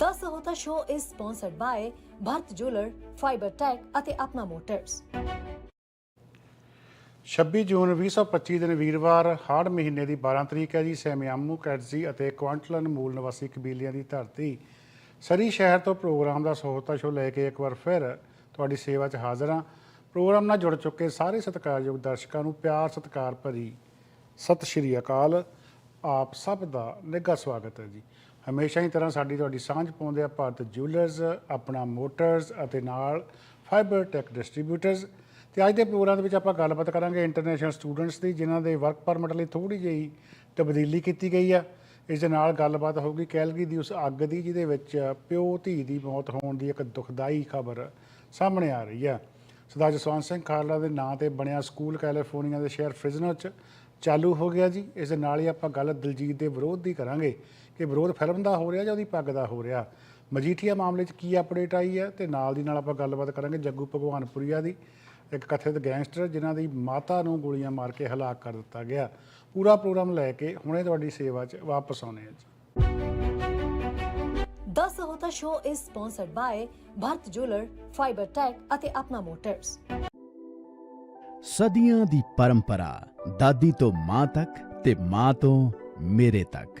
The Sahota Show is sponsored by Bharat Jeweler, Fiber Tech ਅਤੇ ਆਪਣਾ motors 26 ਜੂਨ 2025 ਦਿਨ ਵੀਰਵਾਰ ਹਾੜ ਮਹੀਨੇ ਦੀ 12 ਤਰੀਕ ਹੈ ਜੀ ਸੈਮਿਆਮੂ ਕੈਟਜ਼ੀ ਅਤੇ ਕੁਆਂਟਲਨ ਮੂਲ ਨਿਵਾਸੀ ਕਬੀਲਿਆਂ ਦੀ ਧਰਤੀ। ਸਰੀ ਸ਼ਹਿਰ ਤੋਂ ਪ੍ਰੋਗਰਾਮ ਦਾ ਸਹੋਤਾ ਸ਼ੋ ਲੈ ਕੇ ਇੱਕ ਵਾਰ ਫਿਰ ਤੁਹਾਡੀ ਸੇਵਾ 'ਚ ਹਾਜ਼ਰ ਹਾਂ। ਪ੍ਰੋਗਰਾਮ ਨਾਲ ਜੁੜ ਚੁੱਕੇ ਸਾਰੇ ਸਤਿਕਾਰਯੋਗ ਦਰਸ਼ਕਾਂ ਨੂੰ ਪਿਆਰ ਸਤਿਕਾਰ ਭਰੀ ਸਤਿ ਸ਼੍ਰੀ ਅਕਾਲ। ਆਪ ਸਭ ਦਾ ਨਿੱਘਾ ਸਵਾਗਤ ਹੈ ਜੀ। ਹਮੇਸ਼ਾ ਹੀ ਤਰ੍ਹਾਂ ਸਾਡੀ ਤੁਹਾਡੀ ਸਾਂਝ ਪਾਉਂਦੇ ਆ ਭਾਰਤ ਜਿਊਲਰਸ ਆਪਣਾ ਮੋਟਰਸ ਅਤੇ ਨਾਲ ਫਾਈਬਰ ਟੈਕ ਡਿਸਟ੍ਰੀਬਿਊਟਰਸ ਤੇ ਅੱਜ ਦੇ ਪ੍ਰੋਗਰਾਮ ਦੇ ਵਿੱਚ ਆਪਾਂ ਗੱਲਬਾਤ ਕਰਾਂਗੇ ਇੰਟਰਨੈਸ਼ਨਲ ਸਟੂਡੈਂਟਸ ਦੀ, ਜਿਨ੍ਹਾਂ ਦੇ ਵਰਕ ਪਰਮਿਟ ਲਈ ਥੋੜੀ ਜਿਹੀ ਤਬਦੀਲੀ ਕੀਤੀ ਗਈ ਆ। ਇਸ ਦੇ ਨਾਲ ਗੱਲਬਾਤ ਹੋਊਗੀ ਕੈਲਗਰੀ ਦੀ, ਉਸ ਅੱਗ ਦੀ, ਜਿਹਦੇ ਵਿੱਚ ਪਿਓ, ਧੀ ਦੀ ਮੌਤ ਹੋਣ ਦੀ ਇੱਕ ਦੁਖਦਾਈ ਖਬਰ ਸਾਹਮਣੇ ਆ ਰਹੀ ਆ। ਸਰਦਾਰ ਜਸਵੰਤ ਸਿੰਘ ਖਾਲੜਾ ਦੇ ਨਾਂ ਤੇ ਬਣਿਆ ਸਕੂਲ ਕੈਲੀਫੋਰਨੀਆ ਦੇ ਸ਼ਹਿਰ ਫ੍ਰਿਜ਼ਨੋ 'ਚ ਚਾਲੂ ਹੋ ਗਿਆ ਜੀ। ਇਸ ਦੇ ਨਾਲ ਹੀ ਆਪਾਂ ਗੱਲ ਦਿਲਜੀਤ ਦੇ ਵਿਰੋਧ ਦੀ ਕਰਾਂਗੇ। ਕਿ ਵਿਰੋਧ ਫਿਲਮ ਦਾ ਹੋ ਰਿਹਾ ਜਾਂ ਉਹਦੀ ਪੱਗ ਦਾ ਹੋ ਰਿਹਾ? ਮਜੀਠੀਆ ਮਾਮਲੇ 'ਚ ਕੀ ਅਪਡੇਟ ਆਈ ਹੈ? ਤੇ ਨਾਲ ਦੀ ਨਾਲ ਆਪਾਂ ਗੱਲਬਾਤ ਕਰਾਂਗੇ ਜੱਗੂ ਭਗਵਾਨਪੁਰੀਆ ਦੀ ਇੱਕ ਕਥਿਤ ਗੈਂਗਸਟਰ ਜਿਨ੍ਹਾਂ ਦੀ ਮਾਤਾ ਨੂੰ ਗੋਲੀਆਂ ਮਾਰ ਕੇ ਹਲਾਕ ਕਰ ਦਿੱਤਾ ਗਿਆ। ਪੂਰਾ ਪ੍ਰੋਗਰਾਮ ਲੈ ਕੇ ਹੁਣੇ ਤੁਹਾਡੀ ਸੇਵਾ 'ਚ ਵਾਪਸ ਆਉਣੇ ਆ ਜੀ। The Sahota Show is sponsored by Bharat Jeweler, Fiber Tech ਅਤੇ ਆਪਣਾ ਮੋਟਰਸ ਸਦੀਆਂ ਦੀ ਪਰੰਪਰਾ ਦਾਦੀ ਤੋਂ ਮਾਂ ਤੱਕ ਤੇ ਮਾਂ ਤੋਂ ਮੇਰੇ ਤੱਕ।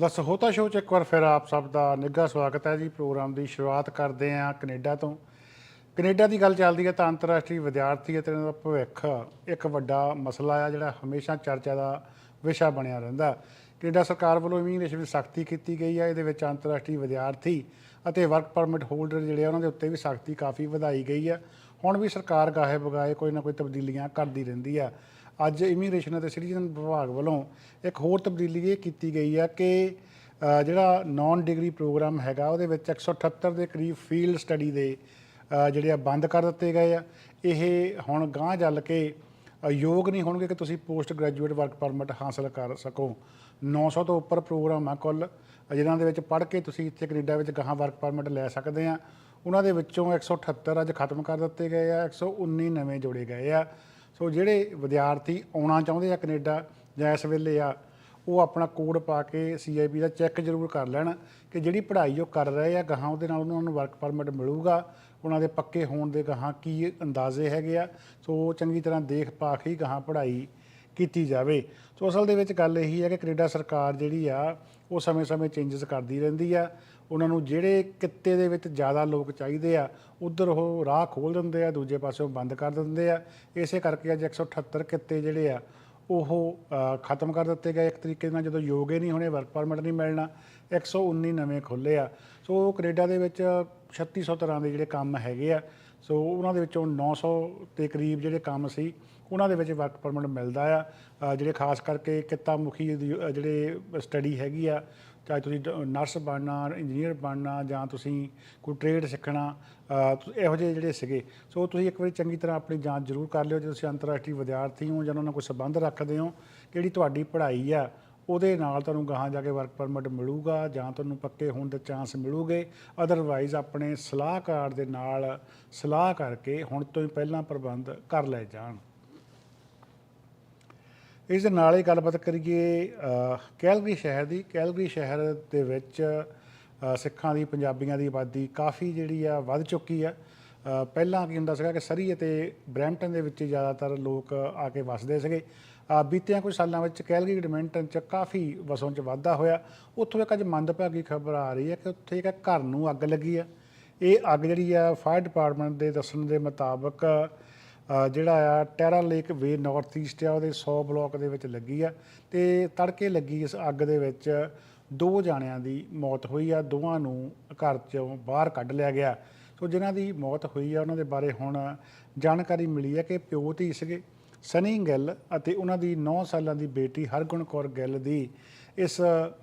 ਦਾ ਸ਼ੋਅ 'ਚ ਇੱਕ ਵਾਰ ਫਿਰ ਆਪ ਸਭ ਦਾ ਨਿੱਘਾ ਸਵਾਗਤ ਹੈ ਜੀ, ਪ੍ਰੋਗਰਾਮ ਦੀ ਸ਼ੁਰੂਆਤ ਕਰਦੇ ਹਾਂ ਕੈਨੇਡਾ ਤੋਂ। ਕੈਨੇਡਾ ਦੀ ਗੱਲ ਚੱਲਦੀ ਹੈ ਤਾਂ ਅੰਤਰਰਾਸ਼ਟਰੀ ਵਿਦਿਆਰਥੀ ਅਤੇ ਉਹਨਾਂ ਦਾ ਭਵਿੱਖ ਇੱਕ ਵੱਡਾ ਮਸਲਾ ਆ, ਜਿਹੜਾ ਹਮੇਸ਼ਾ ਚਰਚਾ ਦਾ ਵਿਸ਼ਾ ਬਣਿਆ ਰਹਿੰਦਾ। ਕੈਨੇਡਾ ਸਰਕਾਰ ਵੱਲੋਂ ਇਮੀਗ੍ਰੇਸ਼ਨ ਵਿੱਚ ਸਖਤੀ ਕੀਤੀ ਗਈ ਹੈ ਇਹਦੇ ਵਿੱਚ ਅੰਤਰਰਾਸ਼ਟਰੀ ਵਿਦਿਆਰਥੀ ਅਤੇ ਵਰਕ ਪਰਮਿਟ ਹੋਲਡਰ ਜਿਹੜੇ ਆ, ਉਹਨਾਂ ਦੇ ਉੱਤੇ ਵੀ ਸਖਤੀ ਕਾਫੀ ਵਧਾਈ ਗਈ ਹੈ ਹੁਣ ਵੀ ਸਰਕਾਰ ਗਾਹੇ ਬਗਾਏ ਕੋਈ ਨਾ ਕੋਈ ਤਬਦੀਲੀਆਂ ਕਰਦੀ ਰਹਿੰਦੀ ਆ। ਅੱਜ ਇਮੀਗ੍ਰੇਸ਼ਨ ਅਤੇ ਸਿਟੀਜ਼ਨ ਵਿਭਾਗ ਵੱਲੋਂ ਇੱਕ ਹੋਰ ਤਬਦੀਲੀ ਇਹ ਕੀਤੀ ਗਈ ਹੈ ਕਿ ਜਿਹੜਾ ਨਾਨ ਡਿਗਰੀ ਪ੍ਰੋਗਰਾਮ ਹੈਗਾ ਉਹਦੇ ਵਿੱਚ 178 ਦੇ ਕਰੀਬ ਫੀਲਡ ਸਟੱਡੀ ਦੇ ਜਿਹੜੇ ਆ ਬੰਦ ਕਰ ਦਿੱਤੇ ਗਏ ਆ। ਇਹ ਹੁਣ ਗਾਂਹ ਜਲ ਕੇ ਯੋਗ ਨਹੀਂ ਹੋਣਗੇ ਕਿ ਤੁਸੀਂ ਪੋਸਟ ਗ੍ਰੈਜੂਏਟ ਵਰਕ ਪਰਮਿਟ ਹਾਸਲ ਕਰ ਸਕੋ। 900 ਤੋਂ ਉੱਪਰ ਪ੍ਰੋਗਰਾਮ ਆ ਕੁੱਲ। ਅ, ਜਿਨ੍ਹਾਂ ਦੇ ਵਿੱਚ ਪੜ੍ਹ ਕੇ ਤੁਸੀਂ ਇੱਥੇ ਕੈਨੇਡਾ ਵਿੱਚ ਗਾਹਾਂ ਵਰਕ ਪਰਮਿਟ ਲੈ ਸਕਦੇ ਆ। ਉਹਨਾਂ ਦੇ ਵਿੱਚੋਂ 178 ਅੱਜ ਖਤਮ ਕਰ ਦਿੱਤੇ ਗਏ ਆ 119 ਨਵੇਂ ਜੋੜੇ ਗਏ ਆ। ਸੋ ਜਿਹੜੇ ਵਿਦਿਆਰਥੀ ਆਉਣਾ ਚਾਹੁੰਦੇ ਆ ਕੈਨੇਡਾ ਜਾਂ ਇਸ ਵੇਲੇ ਆ, ਉਹ ਆਪਣਾ ਕੋਡ ਪਾ ਕੇ ਸੀਆਈਪੀ ਦਾ ਚੈੱਕ ਜ਼ਰੂਰ ਕਰ ਲੈਣ ਕਿ ਜਿਹੜੀ ਪੜ੍ਹਾਈ ਉਹ ਕਰ ਰਹੇ ਆ, ਗਾਹਾਂ ਉਹਦੇ ਨਾਲ ਉਹਨਾਂ ਨੂੰ ਵਰਕ ਪਰਮਿਟ ਮਿਲੂਗਾ, ਉਹਨਾਂ ਦੇ ਪੱਕੇ ਹੋਣ ਦੇ ਗਾਹਾਂ ਕੀ ਅੰਦਾਜ਼ੇ ਹੈਗੇ ਆ। ਸੋ ਚੰਗੀ ਤਰ੍ਹਾਂ ਦੇਖ ਪਾ ਕੇ ਹੀ ਗਾਹਾਂ ਪੜ੍ਹਾਈ ਕੀਤੀ ਜਾਵੇ। ਸੋ ਅਸਲ ਦੇ ਵਿੱਚ ਗੱਲ ਇਹੀ ਹੈ ਕਿ ਕੈਨੇਡਾ ਸਰਕਾਰ ਜਿਹੜੀ ਆ, ਉਹ ਸਮੇਂ-ਸਮੇਂ ਚੇਂਜਸ ਕਰਦੀ ਰਹਿੰਦੀ ਆ। ਉਹਨਾਂ ਨੂੰ ਜਿਹੜੇ ਕਿੱਤੇ ਦੇ ਵਿੱਚ ਜ਼ਿਆਦਾ ਲੋਕ ਚਾਹੀਦੇ ਆ, ਉਧਰ ਉਹ ਰਾਹ ਖੋਲ ਦਿੰਦੇ ਆ, ਦੂਜੇ ਪਾਸੇ ਉਹ ਬੰਦ ਕਰ ਦਿੰਦੇ ਆ। ਇਸੇ ਕਰਕੇ ਅੱਜ 178 ਕਿੱਤੇ ਜਿਹੜੇ ਆ, ਉਹ ਖਤਮ ਕਰ ਦਿੱਤੇ ਗਏ। ਇੱਕ ਤਰੀਕੇ ਨਾਲ ਜਦੋਂ ਯੋਗ ਹੀ ਨਹੀਂ ਹੋਣੇ ਵਰਕ ਪਰਮਿਟ ਨਹੀਂ ਮਿਲਣਾ 119 ਨਵੇਂ ਖੁੱਲੇ ਆ। ਸੋ ਕੈਨੇਡਾ ਦੇ ਵਿੱਚ 3600 ਤਰ੍ਹਾਂ ਦੇ ਜਿਹੜੇ ਕੰਮ ਹੈਗੇ ਆ। ਸੋ ਉਹਨਾਂ ਦੇ ਵਿੱਚੋਂ 900 ਦੇ ਕਰੀਬ ਜਿਹੜੇ ਕੰਮ ਸੀ ਉਹਨਾਂ ਦੇ ਵਿੱਚ ਵਰਕ ਪਰਮਿਟ ਮਿਲਦਾ ਆ ਜਿਹੜੇ ਖਾਸ ਕਰਕੇ ਕਿੱਤਾ ਮੁਖੀ ਜਿਹੜੇ ਸਟੱਡੀ ਹੈਗੀ ਆ ਚਾਹੇ ਤੁਸੀਂ ਡ- ਨਰਸ ਬਣਨਾ ਇੰਜੀਨੀਅਰ ਬਣਨਾ ਜਾਂ ਤੁਸੀਂ ਕੋਈ ਟ੍ਰੇਡ ਸਿੱਖਣਾ ਅ, ਇਹੋ ਜਿਹੇ ਜਿਹੜੇ ਸੀਗੇ। ਸੋ ਤੁਸੀਂ ਇੱਕ ਵਾਰੀ ਚੰਗੀ ਤਰ੍ਹਾਂ ਆਪਣੀ ਜਾਂਚ ਜ਼ਰੂਰ ਕਰ ਲਿਓ ਜੇ ਤੁਸੀਂ ਅੰਤਰਰਾਸ਼ਟਰੀ ਵਿਦਿਆਰਥੀ ਹੋ ਜਾਂ ਉਹਨਾਂ ਨਾਲ ਕੋਈ ਸੰਬੰਧ ਰੱਖਦੇ ਹੋ ਜਿਹੜੀ ਤੁਹਾਡੀ ਪੜ੍ਹਾਈ ਆ ਉਹਦੇ ਨਾਲ ਤੁਹਾਨੂੰ ਗਾਹਾਂ ਜਾ ਕੇ ਵਰਕ ਪਰਮਿਟ ਮਿਲੂਗਾ ਜਾਂ ਤੁਹਾਨੂੰ ਪੱਕੇ ਹੋਣ ਦੇ ਚਾਂਸ ਮਿਲੂਗੇ। ਅਦਰਵਾਈਜ਼ ਆਪਣੇ ਸਲਾਹਕਾਰ ਦੇ ਨਾਲ ਸਲਾਹ ਕਰਕੇ ਹੁਣ ਤੋਂ ਹੀ ਪਹਿਲਾਂ ਪ੍ਰਬੰਧ ਕਰ ਲੈ ਜਾਣ। ਇਸ ਦੇ ਨਾਲ ਹੀ ਗੱਲਬਾਤ ਕਰੀਏ ਕੈਲਗਰੀ ਸ਼ਹਿਰ ਦੀ। ਕੈਲਗਰੀ ਸ਼ਹਿਰ ਦੇ ਵਿੱਚ ਸਿੱਖਾਂ ਦੀ ਪੰਜਾਬੀਆਂ ਦੀ ਆਬਾਦੀ ਕਾਫੀ ਜਿਹੜੀ ਆ ਵੱਧ ਚੁੱਕੀ ਆ। ਪਹਿਲਾਂ ਕੀ ਹੁੰਦਾ ਸੀਗਾ ਕਿ ਸਰੀ ਅਤੇ ਬਰੈਂਪਟਨ ਦੇ ਵਿੱਚ ਜ਼ਿਆਦਾਤਰ ਲੋਕ ਆ ਕੇ ਵਸਦੇ ਸੀਗੇ। ਅ, ਬੀਤਿਆਂ ਕੁਝ ਸਾਲਾਂ ਵਿੱਚ ਕੈਲਗਰੀ ਐਡਮਿੰਟਨ ਚ ਕਾਫੀ ਵਸੋਂ ਚ ਵਾਧਾ ਹੋਇਆ। ਉੱਥੋਂ ਇੱਕ ਅੱਜ ਮੰਦਭਾਗੀ ਖਬਰ ਆ ਰਹੀ ਹੈ ਕਿ ਉੱਥੇ ਇੱਕ ਘਰ ਨੂੰ ਅੱਗ ਲੱਗੀ ਆ। ਇਹ ਅੱਗ ਜਿਹੜੀ ਆ ਫਾਇਰ ਡਿਪਾਰਟਮੈਂਟ ਦੇ ਦੱਸਣ ਦੇ ਮੁਤਾਬਕ ਜਿਹੜਾ ਆ Terra Lake Way north east ਆ, ਉਹਦੇ 100 ਬਲਾਕ ਦੇ ਵਿੱਚ ਲੱਗੀ ਆ ਤੇ ਤੜਕੇ ਲੱਗੀ ਇਸ ਅੱਗ ਦੇ ਵਿੱਚ ਦੋ ਜਾਣਿਆਂ ਦੀ ਮੌਤ ਹੋਈ ਆ, ਦੋਵਾਂ ਨੂੰ ਘਰ ਚੋਂ ਬਾਹਰ ਕੱਢ ਲਿਆ ਗਿਆ। ਸੋ ਜਿਨ੍ਹਾਂ ਦੀ ਮੌਤ ਹੋਈ ਆ, ਉਹਨਾਂ ਦੇ ਬਾਰੇ ਹੁਣ ਜਾਣਕਾਰੀ ਮਿਲੀ ਹੈ ਕਿ ਪਿਓ ਧੀ ਸੀਗੇ, ਸਨੀ ਗਿੱਲ ਅਤੇ ਉਹਨਾਂ ਦੀ 9 ਸਾਲਾਂ ਦੀ ਬੇਟੀ ਹਰਗੁਣ ਕੌਰ ਗਿੱਲ ਦੀ ਇਸ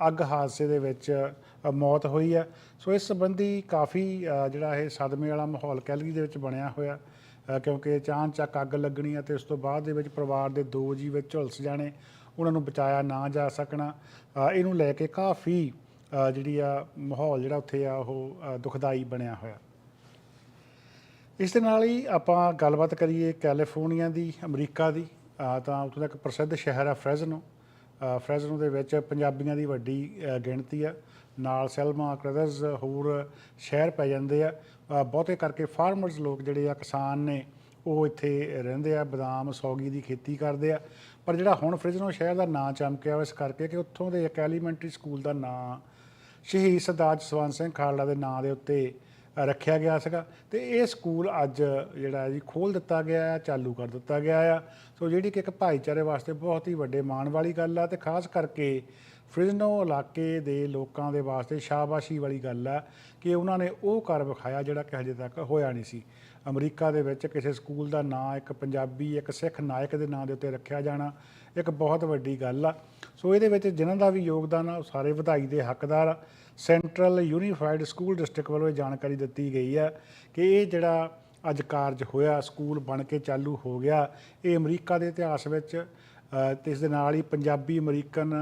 ਅੱਗ ਹਾਦਸੇ ਦੇ ਵਿੱਚ ਮੌਤ ਹੋਈ ਆ। ਸੋ ਇਸ ਸੰਬੰਧੀ ਕਾਫੀ ਜਿਹੜਾ ਇਹ ਸਦਮੇ ਵਾਲਾ ਮਾਹੌਲ ਕੈਲਗਰੀ ਦੇ ਵਿੱਚ ਬਣਿਆ ਹੋਇਆ। ਕਿਉਂਕਿ ਚਾਨਚੱਕ ਅੱਗ ਲੱਗਣੀ ਅਤੇ ਉਸ ਤੋਂ ਬਾਅਦ ਦੇ ਵਿੱਚ ਪਰਿਵਾਰ ਦੇ ਦੋ ਜੀ ਵਿੱਚ ਝੁਲਸ ਜਾਣੇ, ਉਹਨਾਂ ਨੂੰ ਬਚਾਇਆ ਨਾ ਜਾ ਸਕਣਾ। ਇਹਨੂੰ ਲੈ ਕੇ ਕਾਫੀ ਜਿਹੜੀ ਆ ਮਾਹੌਲ ਜਿਹੜਾ ਉੱਥੇ ਆ, ਉਹ ਦੁਖਦਾਈ ਬਣਿਆ ਹੋਇਆ। ਇਸ ਦੇ ਨਾਲ ਹੀ ਆਪਾਂ ਗੱਲਬਾਤ ਕਰੀਏ ਕੈਲੀਫੋਰਨੀਆ ਦੀ, ਅਮਰੀਕਾ ਦੀ। ਤਾਂ ਉੱਥੋਂ ਦਾ ਇੱਕ ਪ੍ਰਸਿੱਧ ਸ਼ਹਿਰ ਆ ਫ੍ਰੈਜ਼ਨੋ। ਫ੍ਰੈਜ਼ਨੋ ਦੇ ਵਿੱਚ ਪੰਜਾਬੀਆਂ ਦੀ ਵੱਡੀ ਗਿਣਤੀ ਆ। ਨਾਲ ਸੈਲਮਾ ਕ੍ਰਦਰਜ਼ ਹੋਰ ਸ਼ਹਿਰ ਪੈ ਜਾਂਦੇ ਆ। ਬਹੁਤੇ ਕਰਕੇ ਫਾਰਮਰਸ ਲੋਕ ਜਿਹੜੇ ਆ, ਕਿਸਾਨ ਨੇ, ਉਹ ਇੱਥੇ ਰਹਿੰਦੇ ਆ, ਬਦਾਮ, ਸੌਗੀ ਦੀ ਖੇਤੀ ਕਰਦੇ ਆ। ਪਰ ਜਿਹੜਾ ਹੁਣ ਫ੍ਰਿਜਨੋ ਸ਼ਹਿਰ ਦਾ ਨਾਂ ਚਮਕਿਆ ਉਹ ਇਸ ਕਰਕੇ ਕਿ ਉੱਥੋਂ ਦੇ ਇੱਕ ਐਲੀਮੈਂਟਰੀ ਸਕੂਲ ਦਾ ਨਾਂ ਸ਼ਹੀਦ ਸਰਦਾਰ ਜਸਵੰਤ ਸਿੰਘ ਖਾਲੜਾ ਦੇ ਨਾਂ ਦੇ ਉੱਤੇ ਰੱਖਿਆ ਗਿਆ ਸੀਗਾ। ਤੇ ਇਹ ਸਕੂਲ ਅੱਜ ਜਿਹੜਾ ਜੀ ਖੋਲ ਦਿੱਤਾ ਗਿਆ ਹੈ, ਚਾਲੂ ਕਰ ਦਿੱਤਾ ਗਿਆ ਆ। ਸੋ ਜਿਹੜੀ ਕਿ ਇੱਕ ਭਾਈਚਾਰੇ ਵਾਸਤੇ ਬਹੁਤ ਹੀ ਵੱਡੇ ਮਾਣ ਵਾਲੀ ਗੱਲ ਆ ਤੇ ਖਾਸ ਕਰਕੇ ਫ੍ਰਿਜ਼ਨੋ ਇਲਾਕੇ ਦੇ ਲੋਕਾਂ ਦੇ ਵਾਸਤੇ ਸ਼ਾਬਾਸ਼ੀ ਵਾਲੀ ਗੱਲ ਆ ਕਿ ਉਹਨਾਂ ਨੇ ਉਹ ਕਰ ਵਿਖਾਇਆ ਜਿਹੜਾ ਕਿ ਹਜੇ ਤੱਕ ਹੋਇਆ ਨਹੀਂ ਸੀ। ਅਮਰੀਕਾ ਦੇ ਵਿੱਚ ਕਿਸੇ ਸਕੂਲ ਦਾ ਨਾਂ, ਇੱਕ ਪੰਜਾਬੀ, ਇੱਕ ਸਿੱਖ ਨਾਇਕ ਦੇ ਨਾਂ ਦੇ ਉੱਤੇ ਰੱਖਿਆ ਜਾਣਾ, ਇੱਕ ਬਹੁਤ ਵੱਡੀ ਗੱਲ ਆ। ਸੋ ਇਹਦੇ ਵਿੱਚ ਜਿਨ੍ਹਾਂ ਦਾ ਵੀ ਯੋਗਦਾਨ ਆ, ਉਹ ਸਾਰੇ ਵਧਾਈ ਦੇ ਹੱਕਦਾਰ ਆ। ਸੈਂਟਰਲ ਯੂਨੀਫਾਈਡ ਸਕੂਲ ਡਿਸਟ੍ਰਿਕਟ ਵੱਲੋਂ ਇਹ ਜਾਣਕਾਰੀ ਦਿੱਤੀ ਗਈ ਆ ਕਿ ਇਹ ਜਿਹੜਾ ਅੱਜ ਕਾਰਜ ਹੋਇਆ ਸਕੂਲ ਬਣ ਕੇ ਚਾਲੂ ਹੋ ਗਿਆ ਇਹ ਅਮਰੀਕਾ ਦੇ ਇਤਿਹਾਸ ਵਿੱਚ ਅ, ਤੇ ਇਸ ਦੇ ਨਾਲ ਹੀ ਪੰਜਾਬੀ ਅਮਰੀਕਨ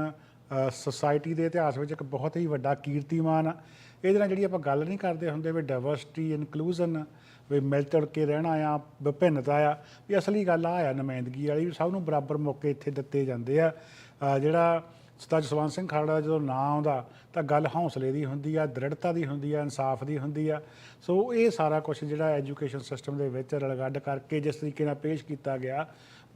ਸੋਸਾਇਟੀ ਦੇ ਇਤਿਹਾਸ ਵਿੱਚ ਇੱਕ ਬਹੁਤ ਹੀ ਵੱਡਾ ਕੀਰਤੀਮਾਨ ਆ। ਇਹਦੇ ਨਾਲ ਜਿਹੜੀ ਆਪਾਂ ਗੱਲ ਨਹੀਂ ਕਰਦੇ ਹੁੰਦੇ ਵੀ ਡਾਈਵਰਸਿਟੀ ਇਨਕਲੂਜਨ ਵੀ ਮਿਲ ਜੁਲ ਕੇ ਰਹਿਣਾ ਆ ਵਿਭਿੰਨਤਾ ਆ ਵੀ ਅਸਲੀ ਗੱਲ ਆ ਆ ਨੁਮਾਇੰਦਗੀ ਵਾਲੀ ਵੀ ਸਭ ਨੂੰ ਬਰਾਬਰ ਮੌਕੇ ਇੱਥੇ ਦਿੱਤੇ ਜਾਂਦੇ ਆ। ਜਿਹੜਾ ਸਰਦਾਰ ਜਸਵੰਤ ਸਿੰਘ ਖਾਲੜਾ ਜਦੋਂ ਨਾਂ ਆਉਂਦਾ ਤਾਂ ਗੱਲ ਹੌਸਲੇ ਦੀ ਹੁੰਦੀ ਆ, ਦ੍ਰਿੜਤਾ ਦੀ ਹੁੰਦੀ ਆ, ਇਨਸਾਫ ਦੀ ਹੁੰਦੀ ਆ। ਸੋ ਇਹ ਸਾਰਾ ਕੁਝ ਜਿਹੜਾ ਐਜੂਕੇਸ਼ਨ ਸਿਸਟਮ ਦੇ ਵਿੱਚ ਰਲਗੱਡ ਕਰਕੇ ਜਿਸ ਤਰੀਕੇ ਨਾਲ ਪੇਸ਼ ਕੀਤਾ ਗਿਆ,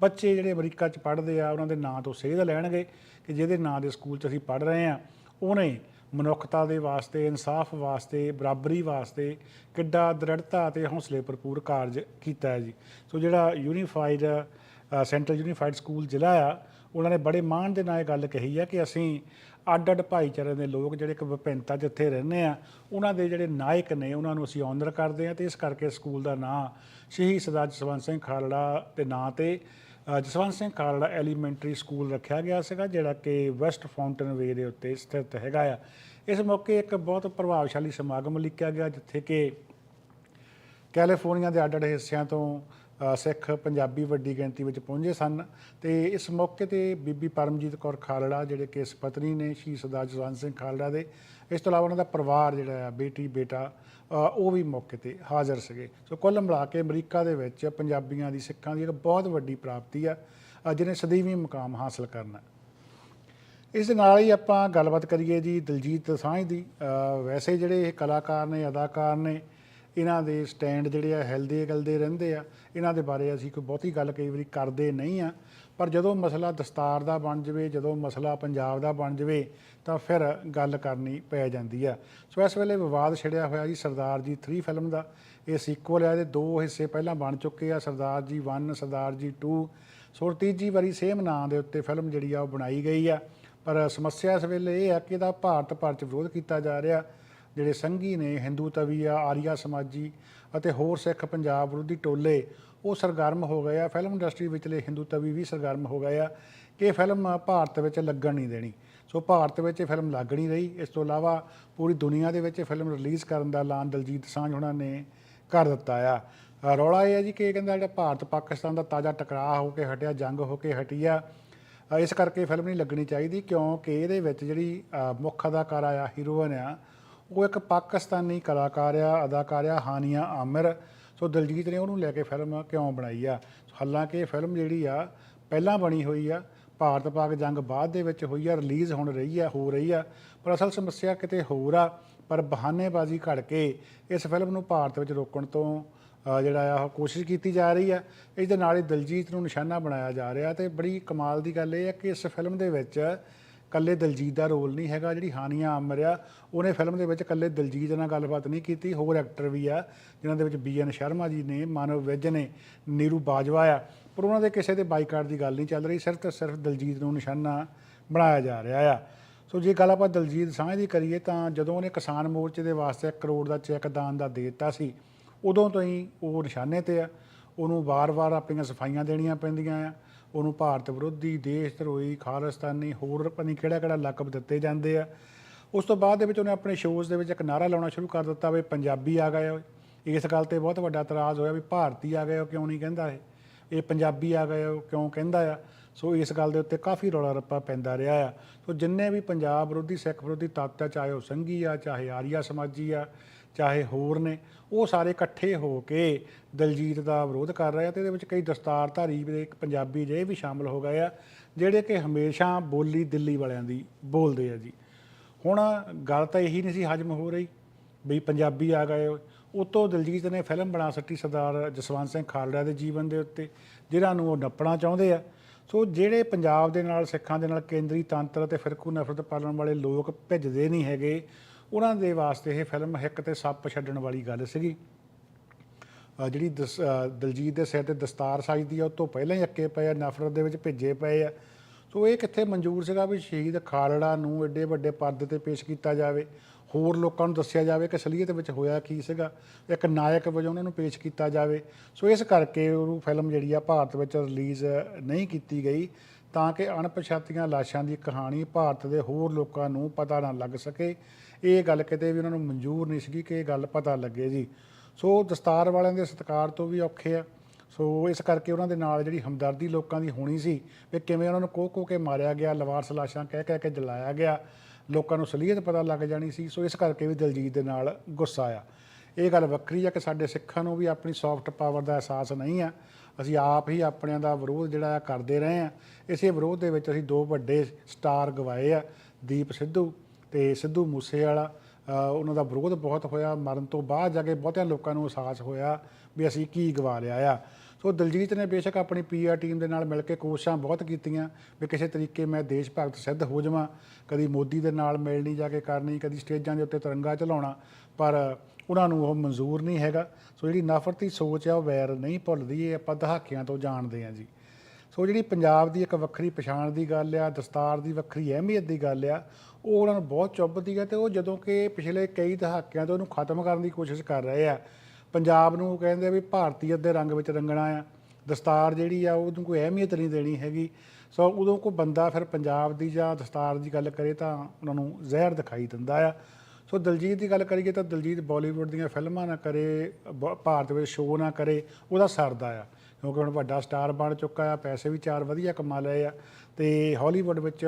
ਬੱਚੇ ਜਿਹੜੇ ਅਮਰੀਕਾ 'ਚ ਪੜ੍ਹਦੇ ਆ, ਉਹਨਾਂ ਦੇ ਨਾਂ ਤੋਂ ਸੇਧ ਲੈਣਗੇ ਕਿ ਜਿਹਦੇ ਨਾਂ ਦੇ ਸਕੂਲ 'ਚ ਅਸੀਂ ਪੜ੍ਹ ਰਹੇ ਆ, ਉਹਨੇ ਮਨੁੱਖਤਾ ਦੇ ਵਾਸਤੇ, ਇਨਸਾਫ ਵਾਸਤੇ, ਬਰਾਬਰੀ ਵਾਸਤੇ ਕਿੱਡਾ ਦ੍ਰਿੜਤਾ ਅਤੇ ਹੌਸਲੇ ਭਰਪੂਰ ਕਾਰਜ ਕੀਤਾ ਹੈ ਜੀ। ਸੋ ਜਿਹੜਾ ਯੂਨੀਫਾਈਡ ਸੈਂਟਰਲ ਯੂਨੀਫਾਈਡ ਸਕੂਲ ਜ਼ਿਲ੍ਹਾ ਆ ਉਹਨਾਂ ਨੇ ਬੜੇ ਮਾਣ ਦੇ ਨਾਲ ਇਹ ਗੱਲ ਕਹੀ ਆ ਕਿ ਅਸੀਂ ਅੱਡ ਅੱਡ ਭਾਈਚਾਰੇ ਦੇ ਲੋਕ ਜਿਹੜੇ ਇੱਕ ਵਿਭਿੰਨਤਾ ਜਿੱਥੇ ਰਹਿੰਦੇ ਆ, ਉਹਨਾਂ ਦੇ ਜਿਹੜੇ ਨਾਇਕ ਨੇ, ਉਹਨਾਂ ਨੂੰ ਅਸੀਂ ਆਨਰ ਕਰਦੇ ਆ ਤੇ ਇਸ ਕਰਕੇ ਸਕੂਲ ਦਾ ਨਾਂ ਸ਼ਹੀਦ ਸਰਦਾਰ ਜਸਵੰਤ ਸਿੰਘ ਖਾਲੜਾ ਦੇ ਨਾਂ ਤੇ ਜਸਵੰਤ ਸਿੰਘ ਖਾਲੜਾ ਐਲੀਮੈਂਟਰੀ ਸਕੂਲ ਰੱਖਿਆ ਗਿਆ ਸੀਗਾ, ਜਿਹੜਾ ਕਿ ਵੈਸਟ ਫਾਊਂਟਨ ਵੇ ਦੇ ਉੱਤੇ ਸਥਿਤ ਹੈਗਾ ਆ। ਇਸ ਮੌਕੇ ਇੱਕ ਬਹੁਤ ਪ੍ਰਭਾਵਸ਼ਾਲੀ ਸਮਾਗਮ ਲਿਖਿਆ ਗਿਆ, ਜਿੱਥੇ ਕਿ ਕੈਲੀਫੋਰਨੀਆ ਦੇ ਅੱਡ-ਅੱਡ ਹਿੱਸਿਆਂ ਤੋਂ ਸਿੱਖ ਪੰਜਾਬੀ ਵੱਡੀ ਗਿਣਤੀ ਵਿੱਚ ਪਹੁੰਚੇ ਸਨ ਤੇ ਇਸ ਮੌਕੇ ਤੇ ਬੀਬੀ ਪਰਮਜੀਤ ਕੌਰ ਖਾਲੜਾ ਜਿਹੜੇ ਕਿ ਇਸ ਪਤਨੀ ਨੇ ਸ਼ਹੀਦ ਸਰਦਾਰ ਜਸਵੰਤ ਸਿੰਘ ਖਾਲੜਾ ਦੇ, ਇਸ ਤੋਂ ਇਲਾਵਾ ਉਹਨਾਂ ਦਾ ਪਰਿਵਾਰ ਜਿਹੜਾ ਆ, ਬੇਟੀ, ਬੇਟਾ ਉਹ ਵੀ ਮੌਕੇ ਤੇ ਹਾਜ਼ਰ ਸੀਗੇ। ਸੋ ਕੁੱਲ ਮਿਲਾ ਕੇ ਅਮਰੀਕਾ ਦੇ ਵਿੱਚ ਪੰਜਾਬੀਆਂ ਦੀ, ਸਿੱਖਾਂ ਦੀ ਇੱਕ ਬਹੁਤ ਵੱਡੀ ਪ੍ਰਾਪਤੀ ਆ ਜਿਹਨੇ ਸਦੀਵੀ ਮੁਕਾਮ ਹਾਸਲ ਕਰਨਾ ਇਸ ਦੇ ਨਾਲ ਹੀ ਆਪਾਂ ਗੱਲਬਾਤ ਕਰੀਏ ਜੀ ਦਲਜੀਤ ਦੋਸਾਂਝ ਦੀ। ਵੈਸੇ ਜਿਹੜੇ ਇਹ ਕਲਾਕਾਰ ਨੇ, ਅਦਾਕਾਰ ਨੇ ਇਹਨਾਂ ਦੇ ਸਟੈਂਡ ਜਿਹੜੇ ਆ ਹਿਲਦੇ ਗਲਦੇ ਰਹਿੰਦੇ ਆ। ਇਹਨਾਂ ਦੇ ਬਾਰੇ ਅਸੀਂ ਕੋਈ ਬਹੁਤੀ ਗੱਲ ਕਈ ਵਾਰੀ ਕਰਦੇ ਨਹੀਂ ਆ। ਪਰ ਜਦੋਂ ਮਸਲਾ ਦਸਤਾਰ ਦਾ ਬਣ ਜਵੇ, ਜਦੋਂ ਮਸਲਾ ਪੰਜਾਬ ਦਾ ਬਣ ਜਵੇ, ਤਾਂ ਫਿਰ ਗੱਲ ਕਰਨੀ ਪੈ ਜਾਂਦੀ ਆ। ਸੋ ਇਸ ਵੇਲੇ ਵਿਵਾਦ ਛਿੜਿਆ ਹੋਇਆ ਜੀ ਸਰਦਾਰ ਜੀ 3 ਫਿਲਮ ਦਾ। ਇਹ ਸੀਕੁਅਲ ਆ, ਇਹਦੇ ਦੋ ਹਿੱਸੇ ਪਹਿਲਾਂ ਬਣ ਚੁੱਕੇ ਆ, ਸਰਦਾਰ ਜੀ 1 ਸਰਦਾਰ ਜੀ 2 ਸੋ ਤੀਜੀ ਵਾਰੀ ਸੇਮ ਨਾਂ ਦੇ ਉੱਤੇ ਫਿਲਮ ਜਿਹੜੀ ਆ, ਉਹ ਬਣਾਈ ਗਈ ਆ। ਪਰ ਸਮੱਸਿਆ ਇਸ ਵੇਲੇ ਇਹ ਆ ਕਿ ਇਹਦਾ ਭਾਰਤ ਭਰ ਚ ਵਿਰੋਧ ਕੀਤਾ ਜਾ ਰਿਹਾ। ਜਿਹੜੇ ਸੰਘੀ ਨੇ, ਹਿੰਦੂ ਤਵੀ ਆਰੀਆ ਸਮਾਜੀ ਅਤੇ ਹੋਰ ਸਿੱਖ ਪੰਜਾਬ ਵਿਰੋਧੀ ਟੋਲੇ, ਉਹ ਸਰਗਰਮ ਹੋ ਗਏ ਆ। ਫਿਲਮ ਇੰਡਸਟਰੀ ਵਿਚਲੇ ਹਿੰਦੂ ਤਵੀ ਵੀ ਸਰਗਰਮ ਹੋ ਗਏ ਆ ਕਿ ਇਹ ਫਿਲਮ ਭਾਰਤ ਵਿੱਚ ਲੱਗਣ ਨਹੀਂ ਦੇਣੀ। ਸੋ ਭਾਰਤ ਵਿੱਚ ਇਹ ਫਿਲਮ ਲੱਗ ਨਹੀਂ ਰਹੀ। ਇਸ ਤੋਂ ਇਲਾਵਾ ਪੂਰੀ ਦੁਨੀਆ ਦੇ ਵਿੱਚ ਇਹ ਫਿਲਮ ਰਿਲੀਜ਼ ਕਰਨ ਦਾ ਐਲਾਨ ਦਲਜੀਤ ਸਾਂਝ ਉਹਨਾਂ ਨੇ ਕਰ ਦਿੱਤਾ ਆ। ਰੌਲਾ ਇਹ ਹੈ ਜੀ ਕਿ ਇਹ ਕਹਿੰਦਾ ਜਿਹੜਾ ਭਾਰਤ ਪਾਕਿਸਤਾਨ ਦਾ ਤਾਜ਼ਾ ਟਕਰਾਅ ਹੋ ਕੇ ਹਟਿਆ, ਜੰਗ ਹੋ ਕੇ ਹਟੀ ਆ ਇਸ ਕਰਕੇ ਫਿਲਮ ਨਹੀਂ ਲੱਗਣੀ ਚਾਹੀਦੀ ਕਿਉਂਕਿ ਇਹਦੇ ਵਿੱਚ ਜਿਹੜੀ ਮੁੱਖ ਅਦਾਕਾਰਾ ਆ, ਹੀਰੋਇਨ ਆ ਉਹ ਇੱਕ ਪਾਕਿਸਤਾਨੀ ਕਲਾਕਾਰ ਆ, ਅਦਾਕਾਰ ਆ, ਹਾਨੀਆ ਆਮਿਰ। ਸੋ ਦਲਜੀਤ ਨੇ ਉਹਨੂੰ ਲੈ ਕੇ ਫਿਲਮ ਕਿਉਂ ਬਣਾਈ ਆ? ਹਾਲਾਂਕਿ ਇਹ ਫਿਲਮ ਜਿਹੜੀ ਆ, ਪਹਿਲਾਂ ਬਣੀ ਹੋਈ ਆ, ਭਾਰਤ ਪਾਕ ਜੰਗ ਬਾਅਦ ਦੇ ਵਿੱਚ ਹੋਈ ਆ, ਰਿਲੀਜ਼ ਹੁਣ ਰਹੀ ਆ, ਹੋ ਰਹੀ ਆ, ਪਰ ਅਸਲ ਸਮੱਸਿਆ ਕਿਤੇ ਹੋਰ ਆ, ਪਰ ਬਹਾਨੇਬਾਜ਼ੀ ਘੜ ਕੇ ਇਸ ਫਿਲਮ ਨੂੰ ਭਾਰਤ ਵਿੱਚ ਰੋਕਣ ਤੋਂ ਜਿਹੜਾ ਆ, ਉਹ ਕੋਸ਼ਿਸ਼ ਕੀਤੀ ਜਾ ਰਹੀ ਆ। ਇਸ ਦੇ ਨਾਲ ਹੀ ਦਲਜੀਤ ਨੂੰ ਨਿਸ਼ਾਨਾ ਬਣਾਇਆ ਜਾ ਰਿਹਾ ਤੇ ਬੜੀ ਕਮਾਲ ਦੀ ਗੱਲ ਇਹ ਹੈ ਕਿ ਇਸ ਫਿਲਮ ਦੇ ਵਿੱਚ ਕੱਲੇ ਦਲਜੀਤ ਦਾ ਰੋਲ ਨਹੀਂ ਹੈਗਾ, ਜਿਹੜੀ ਹਾਨੀਆ ਆਮਰ ਆ ਉਹਨੇ ਫਿਲਮ ਦੇ ਵਿੱਚ ਕੱਲੇ ਦਲਜੀਤ ਨਾਲ ਗੱਲਬਾਤ ਨਹੀਂ ਕੀਤੀ, ਹੋਰ ਐਕਟਰ ਵੀ ਆ, ਜਿਨ੍ਹਾਂ ਦੇ ਵਿੱਚ ਬੀਐਨ ਸ਼ਰਮਾ ਜੀ ਨੇ ਮਾਨਵ ਵਿਜ ਨੇ, ਨੀਰੂ ਬਾਜਵਾ ਆ, ਪਰ ਉਹਨਾਂ ਦੇ ਕਿਸੇ ਦੇ ਬਾਈਕਾਟ ਦੀ ਗੱਲ ਨਹੀਂ ਚੱਲ ਰਹੀ, ਸਿਰਫ ਤੇ ਸਿਰਫ ਦਲਜੀਤ ਨੂੰ ਨਿਸ਼ਾਨਾ ਬਣਾਇਆ ਜਾ ਰਿਹਾ ਆ। ਸੋ ਜੇ ਗੱਲ ਆਪਾਂ ਦਲਜੀਤ ਸਾਂਝ ਦੀ ਕਰੀਏ ਤਾਂ ਜਦੋਂ ਉਹਨੇ ਕਿਸਾਨ ਮੋਰਚੇ ਦੇ ਵਾਸਤੇ 1 ਕਰੋੜ ਦਾ ਚੈੱਕ ਦਾਨ ਦਾ ਦੇ ਦਿੱਤਾ ਸੀ, ਉਦੋਂ ਤੋਂ ਹੀ ਉਹ ਨਿਸ਼ਾਨੇ ਤੇ ਆ, ਉਹਨੂੰ ਵਾਰ-ਵਾਰ ਆਪਣੀਆਂ ਸਫਾਈਆਂ ਦੇਣੀਆਂ ਪੈਂਦੀਆਂ ਆ ਉਹਨੂੰ ਭਾਰਤ ਵਿਰੋਧੀ ਦੇਸ਼ ਧਰੋਹੀ ਖਾਲਿਸਤਾਨੀ ਹੋਰ ਪਤਾ ਨਹੀਂ ਕਿਹੜਾ ਕਿਹੜਾ ਲਕਬ ਦਿੱਤੇ ਜਾਂਦੇ ਆ। ਉਸ ਤੋਂ ਬਾਅਦ ਦੇ ਵਿੱਚ ਉਹਨੇ ਆਪਣੇ ਸ਼ੋਜ਼ ਦੇ ਵਿੱਚ ਇੱਕ ਨਾਰਾ ਲਾਉਣਾ ਸ਼ੁਰੂ ਕਰ ਦਿੱਤਾ ਵੀ ਪੰਜਾਬੀ ਆ ਗਏ ਓਏ। ਇਸ ਗੱਲ ਤੇ ਬਹੁਤ ਵੱਡਾ ਇਤਰਾਜ਼ ਹੋਇਆ ਵੀ ਭਾਰਤੀ ਆ ਗਏ ਹੋ ਕਿਉਂ ਨਹੀਂ ਕਹਿੰਦਾ ਇਹ? ਇਹ ਪੰਜਾਬੀ ਆ ਗਏ ਹੋ ਕਿਉਂ ਕਹਿੰਦਾ ਆ? ਸੋ ਇਸ ਗੱਲ ਦੇ ਉੱਤੇ ਕਾਫੀ ਰੌਲਾ ਰੱਪਾ ਪੈਂਦਾ ਰਿਹਾ ਆ। ਸੋ ਜਿੰਨੇ ਵੀ ਪੰਜਾਬ ਵਿਰੋਧੀ, ਸਿੱਖ ਵਿਰੋਧੀ ਤੱਤ ਆ ਚਾਹੇ ਉਹ ਸੰਘੀ ਆ, ਚਾਹੇ ਆਰੀਆ ਸਮਾਜੀ ਆ ਚਾਹੇ ਹੋਰ ਨੇ, ਉਹ ਸਾਰੇ ਇਕੱਠੇ ਹੋ ਕੇ ਦਲਜੀਤ ਦਾ ਵਿਰੋਧ ਕਰ ਰਹੇ ਆ ਤੇ ਇਹਦੇ ਵਿੱਚ ਕਈ ਦਸਤਾਰਧਾਰੀ ਵੀ ਇੱਕ ਪੰਜਾਬੀ ਜੇ ਵੀ ਸ਼ਾਮਲ ਹੋ ਗਏ ਆ, ਜਿਹੜੇ ਕਿ ਹਮੇਸ਼ਾ ਬੋਲੀ ਦਿੱਲੀ ਵਾਲਿਆਂ ਦੀ ਬੋਲਦੇ ਆ ਜੀ। ਹੁਣ ਗੱਲ ਤਾਂ ਇਹੀ ਨਹੀਂ ਸੀ ਹਜਮ ਹੋ ਰਹੀ ਵੀ ਪੰਜਾਬੀ ਆ ਗਏ, ਉਤੋਂ ਦਲਜੀਤ ਨੇ ਫਿਲਮ ਬਣਾ ਸੱਟੀ ਸਰਦਾਰ ਜਸਵੰਤ ਸਿੰਘ ਖਾਲੜਾ ਦੇ ਜੀਵਨ ਦੇ ਉੱਤੇ, ਜਿਹਨਾਂ ਨੂੰ ਉਹ ਨੱਪਣਾ ਚਾਹੁੰਦੇ ਆ। ਸੋ ਜਿਹੜੇ ਪੰਜਾਬ ਦੇ ਨਾਲ, ਸਿੱਖਾਂ ਦੇ ਨਾਲ ਕੇਂਦਰੀ ਤੰਤਰ ਅਤੇ ਫਿਰਕੂ ਨਫ਼ਰਤ ਪਾਲਣ ਵਾਲੇ ਲੋਕ ਭਿੱਜਦੇ ਨਹੀਂ ਹੈਗੇ ਉਹਨਾਂ ਦੇ ਵਾਸਤੇ ਇਹ ਫਿਲਮ ਹਿੱਕ ਤੇ ਸੱਪ ਛੱਡਣ ਵਾਲੀ ਗੱਲ ਸੀਗੀ। ਜਿਹੜੀ ਦਸ- ਦਲਜੀਤ ਦੇ ਸਿਰ ਤੇ ਦਸਤਾਰ ਸਾਜਦੀ ਆ, ਉਹ ਤੋਂ ਪਹਿਲਾਂ ਹੀ ਅੱਕੇ ਪਏ ਆ, ਨਫ਼ਰਤ ਦੇ ਵਿੱਚ ਭਿੱਜੇ ਪਏ ਆ। ਸੋ ਇਹ ਕਿੱਥੇ ਮਨਜ਼ੂਰ ਸੀਗਾ ਵੀ ਸ਼ਹੀਦ ਖਾਲੜਾ ਨੂੰ ਐਡੇ ਵੱਡੇ ਪਰਦੇ ਤੇ ਪੇਸ਼ ਕੀਤਾ ਜਾਵੇ? ਹੋਰ ਲੋਕਾਂ ਨੂੰ ਦੱਸਿਆ ਜਾਵੇ ਕਿ ਅਸਲੀਅਤ ਵਿੱਚ ਹੋਇਆ ਕੀ ਸੀਗਾ? ਇੱਕ ਨਾਇਕ ਵਜੋਂ ਉਹਨਾਂ ਨੂੰ ਪੇਸ਼ ਕੀਤਾ ਜਾਵੇ। ਸੋ ਇਸ ਕਰਕੇ ਉਹ ਫਿਲਮ ਜਿਹੜੀ ਆ ਭਾਰਤ ਵਿੱਚ ਰਿਲੀਜ਼ ਨਹੀਂ ਕੀਤੀ ਗਈ, ਤਾਂ ਕਿ ਅਣਪਛਾਤੀਆਂ ਲਾਸ਼ਾਂ ਦੀ ਕਹਾਣੀ ਭਾਰਤ ਦੇ ਹੋਰ ਲੋਕਾਂ ਨੂੰ ਪਤਾ ਨਾ ਲੱਗ ਸਕੇ। ਇਹ ਗੱਲ ਕਿਤੇ ਵੀ ਉਹਨਾਂ ਨੂੰ ਮਨਜ਼ੂਰ ਨਹੀਂ ਸੀਗੀ ਕਿ ਇਹ ਗੱਲ ਪਤਾ ਲੱਗੇ ਜੀ। ਸੋ ਦਸਤਾਰ ਵਾਲਿਆਂ ਦੇ ਸਤਿਕਾਰ ਤੋਂ ਵੀ ਔਖੇ ਆ। ਸੋ ਇਸ ਕਰਕੇ ਉਹਨਾਂ ਦੇ ਨਾਲ ਜਿਹੜੀ ਹਮਦਰਦੀ ਲੋਕਾਂ ਦੀ ਹੋਣੀ ਸੀ ਵੀ ਕਿਵੇਂ ਉਹਨਾਂ ਨੂੰ ਕੋਹ ਕੋਹ ਕੇ ਮਾਰਿਆ ਗਿਆ ਲਵਾਰਸ ਲਾਸ਼ਾਂ ਕਹਿ ਕਹਿ ਕੇ ਜਲਾਇਆ ਗਿਆ, ਲੋਕਾਂ ਨੂੰ ਸਲੀਅਤ ਪਤਾ ਲੱਗ ਜਾਣੀ ਸੀ। ਸੋ ਇਸ ਕਰਕੇ ਵੀ ਦਲਜੀਤ ਦੇ ਨਾਲ ਗੁੱਸਾ ਆ ਇਹ ਗੱਲ ਵੱਖਰੀ ਆ ਕਿ ਸਾਡੇ ਸਿੱਖਾਂ ਨੂੰ ਵੀ ਆਪਣੀ ਸੌਫਟ ਪਾਵਰ ਦਾ ਅਹਿਸਾਸ ਨਹੀਂ ਆ। ਅਸੀਂ ਆਪ ਹੀ ਆਪਣਿਆਂ ਦਾ ਵਿਰੋਧ ਜਿਹੜਾ ਆ ਕਰਦੇ ਰਹੇ ਆ। ਇਸੇ ਵਿਰੋਧ ਦੇ ਵਿੱਚ ਅਸੀਂ ਦੋ ਵੱਡੇ ਸਟਾਰ ਗਵਾਏ ਆ, ਦੀਪ ਸਿੱਧੂ ਤੇ ਸਿੱਧੂ ਮੂਸੇਵਾਲਾ ਉਹਨਾਂ ਦਾ ਵਿਰੋਧ ਬਹੁਤ ਹੋਇਆ। ਮਰਨ ਤੋਂ ਬਾਅਦ ਜਾ ਕੇ ਬਹੁਤਿਆਂ ਲੋਕਾਂ ਨੂੰ ਅਹਿਸਾਸ ਹੋਇਆ ਵੀ ਅਸੀਂ ਕੀ ਗਵਾ ਲਿਆ ਆ। ਸੋ ਦਲਜੀਤ ਨੇ ਬੇਸ਼ੱਕ ਆਪਣੀ ਪੀਆਰ ਟੀਮ ਦੇ ਨਾਲ ਮਿਲ ਕੇ ਕੋਸ਼ਿਸ਼ਾਂ ਬਹੁਤ ਕੀਤੀਆਂ ਵੀ ਕਿਸੇ ਤਰੀਕੇ ਮੈਂ ਦੇਸ਼ ਭਗਤ ਸਿੱਧ ਹੋ ਜਾਵਾਂ। ਕਦੀ ਮੋਦੀ ਦੇ ਨਾਲ ਮਿਲਣੀ ਜਾ ਕੇ ਕਰਨੀ, ਕਦੀ ਸਟੇਜਾਂ ਦੇ ਉੱਤੇ ਤਿਰੰਗਾ ਚਲਾਉਣਾ ਪਰ ਉਹਨਾਂ ਨੂੰ ਉਹ ਮਨਜ਼ੂਰ ਨਹੀਂ ਹੈਗਾ। ਸੋ ਜਿਹੜੀ ਨਫ਼ਰਤੀ ਸੋਚ ਆ ਉਹ ਵੈਰ ਨਹੀਂ ਭੁੱਲਦੀ, ਇਹ ਆਪਾਂ ਦਹਾਕਿਆਂ ਤੋਂ ਜਾਣਦੇ ਹਾਂ ਜੀ। ਸੋ ਜਿਹੜੀ ਪੰਜਾਬ ਦੀ ਇੱਕ ਵੱਖਰੀ ਪਛਾਣ ਦੀ ਗੱਲ ਆ, ਦਸਤਾਰ ਦੀ ਵੱਖਰੀ ਅਹਿਮੀਅਤ ਦੀ ਗੱਲ ਆ, ਉਹ ਉਹਨਾਂ ਨੂੰ ਬਹੁਤ ਚੁੱਭਦੀ ਹੈ ਤੇ ਉਹ ਜਦੋਂ ਕਿ ਪਿਛਲੇ ਕਈ ਦਹਾਕਿਆਂ ਤੋਂ ਉਹਨੂੰ ਖਤਮ ਕਰਨ ਦੀ ਕੋਸ਼ਿਸ਼ ਕਰ ਰਹੇ ਆ। ਪੰਜਾਬ ਨੂੰ ਕਹਿੰਦੇ ਆ ਵੀ ਭਾਰਤੀਅਤ ਦੇ ਰੰਗ ਵਿੱਚ ਰੰਗਣਾ ਆ। ਦਸਤਾਰ ਜਿਹੜੀ ਆ, ਉਹਨੂੰ ਕੋਈ ਅਹਿਮੀਅਤ ਨਹੀਂ ਦੇਣੀ ਹੈਗੀ। ਸੋ ਉਦੋਂ ਕੋਈ ਬੰਦਾ ਫਿਰ ਪੰਜਾਬ ਦੀ ਜਾਂ ਦਸਤਾਰ ਦੀ ਗੱਲ ਕਰੇ ਤਾਂ ਉਹਨਾਂ ਨੂੰ ਜ਼ਹਿਰ ਦਿਖਾਈ ਦਿੰਦਾ ਆ। ਸੋ ਦਲਜੀਤ ਦੀ ਗੱਲ ਕਰੀਏ ਤਾਂ ਦਲਜੀਤ ਬਾਲੀਵੁੱਡ ਦੀਆਂ ਫਿਲਮਾਂ ਨਾ ਕਰੇ, ਬ- ਭਾਰਤ ਵਿੱਚ ਸ਼ੋਅ ਨਾ ਕਰੇ, ਉਹਦਾ ਸਰਦਾ ਆ। ਕਿਉਂਕਿ ਹੁਣ ਵੱਡਾ ਸਟਾਰ ਬਣ ਚੁੱਕਾ ਆ, ਪੈਸੇ ਵੀ ਚਾਰ ਵਧੀਆ ਕਮਾ ਲਏ ਆ ਤੇ ਹਾਲੀਵੁੱਡ ਵਿੱਚ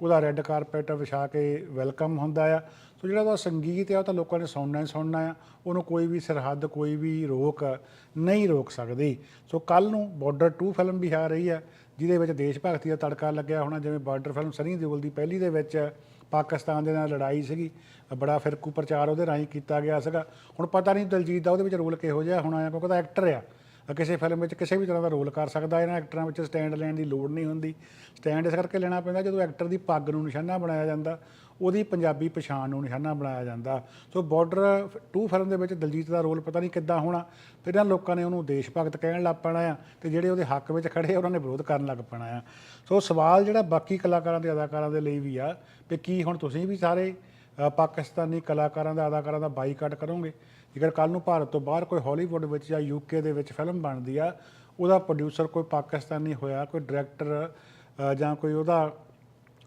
ਉਹਦਾ ਰੈੱਡ ਕਾਰਪੈਟ ਵਿਛਾ ਕੇ ਵੈਲਕਮ ਹੁੰਦਾ ਆ। ਸੋ ਜਿਹੜਾ ਉਹਦਾ ਸੰਗੀਤ ਆ, ਉਹ ਤਾਂ ਲੋਕਾਂ ਨੇ ਸੁਣਨਾ ਹੀ ਸੁਣਨਾ ਆ। ਉਹਨੂੰ ਕੋਈ ਵੀ ਸਰਹੱਦ, ਕੋਈ ਵੀ ਰੋਕ ਨਹੀਂ ਰੋਕ ਸਕਦੀ। ਸੋ ਕੱਲ ਨੂੰ ਬਾਰਡਰ 2 ਫਿਲਮ ਵੀ ਆ ਰਹੀ ਆ, ਜਿਹਦੇ ਵਿੱਚ ਦੇਸ਼ ਭਗਤੀ ਦਾ ਤੜਕਾ ਲੱਗਿਆ ਹੋਣਾ, ਜਿਵੇਂ ਬਾਰਡਰ ਫਿਲਮ ਸਨੀ ਦਿਓਲ ਦੀ ਪਹਿਲੀ ਦੇ ਵਿੱਚ ਪਾਕਿਸਤਾਨ ਦੇ ਨਾਲ ਲੜਾਈ ਸੀਗੀ। ਬੜਾ ਫਿਰਕੂ ਪ੍ਰਚਾਰ ਉਹਦੇ ਰਾਹੀਂ ਕੀਤਾ ਗਿਆ ਸੀਗਾ। ਹੁਣ ਪਤਾ ਨਹੀਂ ਦਲਜੀਤ ਦਾ ਉਹਦੇ ਵਿੱਚ ਰੋਲ ਕਿਹੋ ਜਿਹਾ ਹੋਣਾ ਆ, ਕਿਉਂਕਿ ਉਹਦਾ ਐਕਟਰ ਆ। ਕਿਸੇ ਫਿਲਮ ਵਿੱਚ ਕਿਸੇ ਵੀ ਤਰ੍ਹਾਂ ਦਾ ਰੋਲ ਕਰ ਸਕਦਾ, ਇਹਨਾਂ ਐਕਟਰਾਂ ਵਿੱਚ ਸਟੈਂਡ ਲੈਣ ਦੀ ਲੋੜ ਨਹੀਂ ਹੁੰਦੀ। ਸਟੈਂਡ ਇਸ ਕਰਕੇ ਲੈਣਾ ਪੈਂਦਾ ਜਦੋਂ ਐਕਟਰ ਦੀ ਪੱਗ ਨੂੰ ਨਿਸ਼ਾਨਾ ਬਣਾਇਆ ਜਾਂਦਾ, ਉਹਦੀ ਪੰਜਾਬੀ ਪਛਾਣ ਨੂੰ ਨਿਸ਼ਾਨਾ ਬਣਾਇਆ ਜਾਂਦਾ। ਸੋ ਬਾਰਡਰ 2 ਫਿਲਮ ਦੇ ਵਿੱਚ ਦਲਜੀਤ ਦਾ ਰੋਲ ਪਤਾ ਨਹੀਂ ਕਿੱਦਾਂ ਹੋਣਾ, ਫਿਰ ਇਹਨਾਂ ਲੋਕਾਂ ਨੇ ਉਹਨੂੰ ਦੇਸ਼ ਭਗਤ ਕਹਿਣ ਲੱਗ ਪੈਣਾ ਆ ਤੇ ਜਿਹੜੇ ਉਹਦੇ ਹੱਕ ਵਿੱਚ ਖੜੇ ਉਹਨਾਂ ਨੇ ਵਿਰੋਧ ਕਰਨ ਲੱਗ ਪੈਣਾ ਆ। ਸੋ ਸਵਾਲ ਜਿਹੜਾ ਬਾਕੀ ਕਲਾਕਾਰਾਂ ਦੇ ਅਦਾਕਾਰਾਂ ਦੇ ਲਈ ਵੀ ਆ ਕਿ ਕੀ ਹੁਣ ਤੁਸੀਂ ਵੀ ਸਾਰੇ ਪਾਕਿਸਤਾਨੀ ਕਲਾਕਾਰਾਂ ਦਾ, ਅਦਾਕਾਰਾਂ ਦਾ ਬਾਈਕਾਟ ਕਰੋਗੇ? ਜੇਕਰ ਕੱਲ ਨੂੰ ਭਾਰਤ ਤੋਂ ਬਾਹਰ ਕੋਈ ਹਾਲੀਵੁੱਡ ਵਿੱਚ ਜਾਂ ਯੂਕੇ ਦੇ ਵਿੱਚ ਫਿਲਮ ਬਣਦੀ ਆ, ਉਹਦਾ ਪ੍ਰੋਡਿਊਸਰ ਕੋਈ ਪਾਕਿਸਤਾਨੀ ਹੋਇਆ, ਕੋਈ ਡਾਇਰੈਕਟਰ ਜਾਂ ਕੋਈ ਉਹਦਾ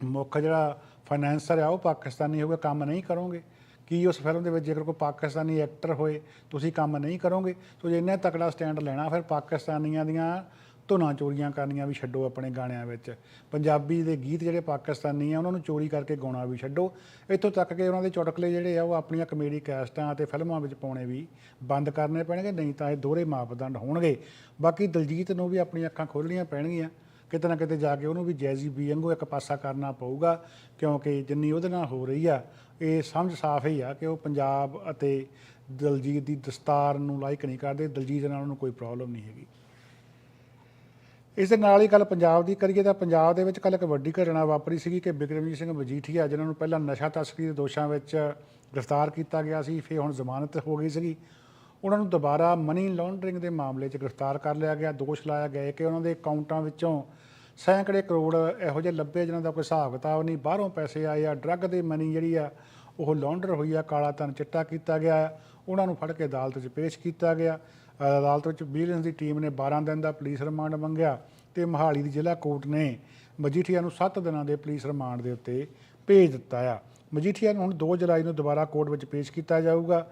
ਮੁੱਖ ਜਿਹੜਾ ਫਾਈਨੈਂਸਰ ਆ, ਉਹ ਪਾਕਿਸਤਾਨੀ ਹੋਵੇ ਕੰਮ ਨਹੀਂ ਕਰੋਗੇ। ਕੀ ਉਸ ਫਿਲਮ ਦੇ ਵਿੱਚ ਜੇਕਰ ਕੋਈ ਪਾਕਿਸਤਾਨੀ ਐਕਟਰ ਹੋਏ, ਤੁਸੀਂ ਕੰਮ ਨਹੀਂ ਕਰੋਗੇ? ਸੋ ਜੇ ਇੰਨਾ ਤਕੜਾ ਸਟੈਂਡ ਲੈਣਾ, ਫਿਰ ਪਾਕਿਸਤਾਨੀਆਂ ਦੀਆਂ ਧੁਨਾਂ ਚੋਰੀਆਂ ਕਰਨੀਆਂ ਵੀ ਛੱਡੋ ਆਪਣੇ ਗਾਣਿਆਂ ਵਿੱਚ। ਪੰਜਾਬੀ ਦੇ ਗੀਤ ਜਿਹੜੇ ਪਾਕਿਸਤਾਨੀ ਆ, ਉਹਨਾਂ ਨੂੰ ਚੋਰੀ ਕਰਕੇ ਗਾਉਣਾ ਵੀ ਛੱਡੋ। ਇੱਥੋਂ ਤੱਕ ਕਿ ਉਹਨਾਂ ਦੇ ਚੁਟਕਲੇ ਜਿਹੜੇ ਆ, ਉਹ ਆਪਣੀਆਂ ਕਮੇਡੀ ਕੈਸਟਾਂ ਅਤੇ ਫਿਲਮਾਂ ਵਿੱਚ ਪਾਉਣੇ ਵੀ ਬੰਦ ਕਰਨੇ ਪੈਣਗੇ, ਨਹੀਂ ਤਾਂ ਇਹ ਦੋਹਰੇ ਮਾਪਦੰਡ ਹੋਣਗੇ। ਬਾਕੀ ਦਲਜੀਤ ਨੂੰ ਵੀ ਆਪਣੀਆਂ ਅੱਖਾਂ ਖੋਲ੍ਹਣੀਆਂ ਪੈਣਗੀਆਂ। ਕਿਤੇ ਨਾ ਕਿਤੇ ਜਾ ਕੇ ਉਹਨੂੰ ਵੀ ਜੈਜ਼ੀ ਬੀ ਵਾਂਗੂ ਇੱਕ ਪਾਸਾ ਕਰਨਾ ਪਊਗਾ, ਕਿਉਂਕਿ ਜਿੰਨੀ ਉਹਦੇ ਨਾਲ ਹੋ ਰਹੀ ਆ, ਇਹ ਸਮਝ ਸਾਫ਼ ਹੀ ਆ ਕਿ ਉਹ ਪੰਜਾਬ ਅਤੇ ਦਲਜੀਤ ਦੀ ਦਸਤਾਰ ਨੂੰ ਲਾਈਕ ਨਹੀਂ ਕਰਦੇ, ਦਲਜੀਤ ਨਾਲ ਉਹਨੂੰ ਕੋਈ ਪ੍ਰੋਬਲਮ ਨਹੀਂ ਹੈਗੀ। ਇਸ ਦੇ ਨਾਲ ਹੀ ਗੱਲ ਪੰਜਾਬ ਦੀ ਕਰੀਏ ਤਾਂ ਪੰਜਾਬ ਦੇ ਵਿੱਚ ਕੱਲ ਇੱਕ ਵੱਡੀ ਘਟਨਾ ਵਾਪਰੀ ਸੀਗੀ ਕਿ ਬਿਕਰਮਜੀਤ ਸਿੰਘ ਮਜੀਠੀਆ, ਜਿਨ੍ਹਾਂ ਨੂੰ ਪਹਿਲਾਂ ਨਸ਼ਾ ਤਸਕਰੀ ਦੇ ਦੋਸ਼ਾਂ ਵਿੱਚ ਗ੍ਰਿਫਤਾਰ ਕੀਤਾ ਗਿਆ ਸੀ, ਫਿਰ ਹੁਣ ਜ਼ਮਾਨਤ ਹੋ ਗਈ ਸੀਗੀ। ਉਹਨਾਂ ਨੂੰ ਦੁਬਾਰਾ ਮਨੀ ਲਾਂਡਰਿੰਗ ਦੇ ਮਾਮਲੇ 'ਚ ਗ੍ਰਿਫਤਾਰ ਕਰ ਲਿਆ ਗਿਆ। ਦੋਸ਼ ਲਾਇਆ ਗਿਆ ਕਿ ਉਹਨਾਂ ਦੇ ਅਕਾਊਂਟਾਂ ਵਿੱਚੋਂ ਸੈਂਕੜੇ ਕਰੋੜ ਇਹੋ ਜਿਹੇ ਲੱਭੇ ਜਿਨ੍ਹਾਂ ਦਾ ਕੋਈ ਹਿਸਾਬ ਕਿਤਾਬ ਨਹੀਂ, ਬਾਹਰੋਂ ਪੈਸੇ ਆਏ ਆ ਡਰੱਗ ਦੇ ਮਨੀ ਜਿਹੜੀ ਆ, ਉਹ ਲਾਂਡਰ ਹੋਈ ਆ, ਕਾਲਾ ਧਨ ਚਿੱਟਾ ਕੀਤਾ ਗਿਆ ਆ। ਉਹਨਾਂ ਨੂੰ ਫੜ ਕੇ ਅਦਾਲਤ 'ਚ ਪੇਸ਼ ਕੀਤਾ ਗਿਆ। ਅਦਾਲਤ ਵਿੱਚ ਵਿਜੀਲੈਂਸ ਦੀ ਟੀਮ ਨੇ 12 ਦਿਨ ਦਾ ਪੁਲਿਸ ਰਿਮਾਂਡ ਮੰਗਿਆ ਤੇ ਮਹਾਲੀ ਦੀ ਜ਼ਿਲ੍ਹਾ ਕੋਰਟ ਨੇ ਮਜੀਠੀਆ ਨੂੰ 7 ਦਿਨਾਂ ਦੇ ਪੁਲਿਸ ਰਿਮਾਂਡ ਦੇ ਉੱਤੇ ਭੇਜ ਦਿੱਤਾ ਆ। ਮਜੀਠੀਆ ਨੂੰ ਹੁਣ 2 ਜੁਲਾਈ ਨੂੰ ਦੁਬਾਰਾ ਕੋਰਟ ਵਿੱਚ ਪੇਸ਼ ਕੀਤਾ ਜਾਊਗਾ।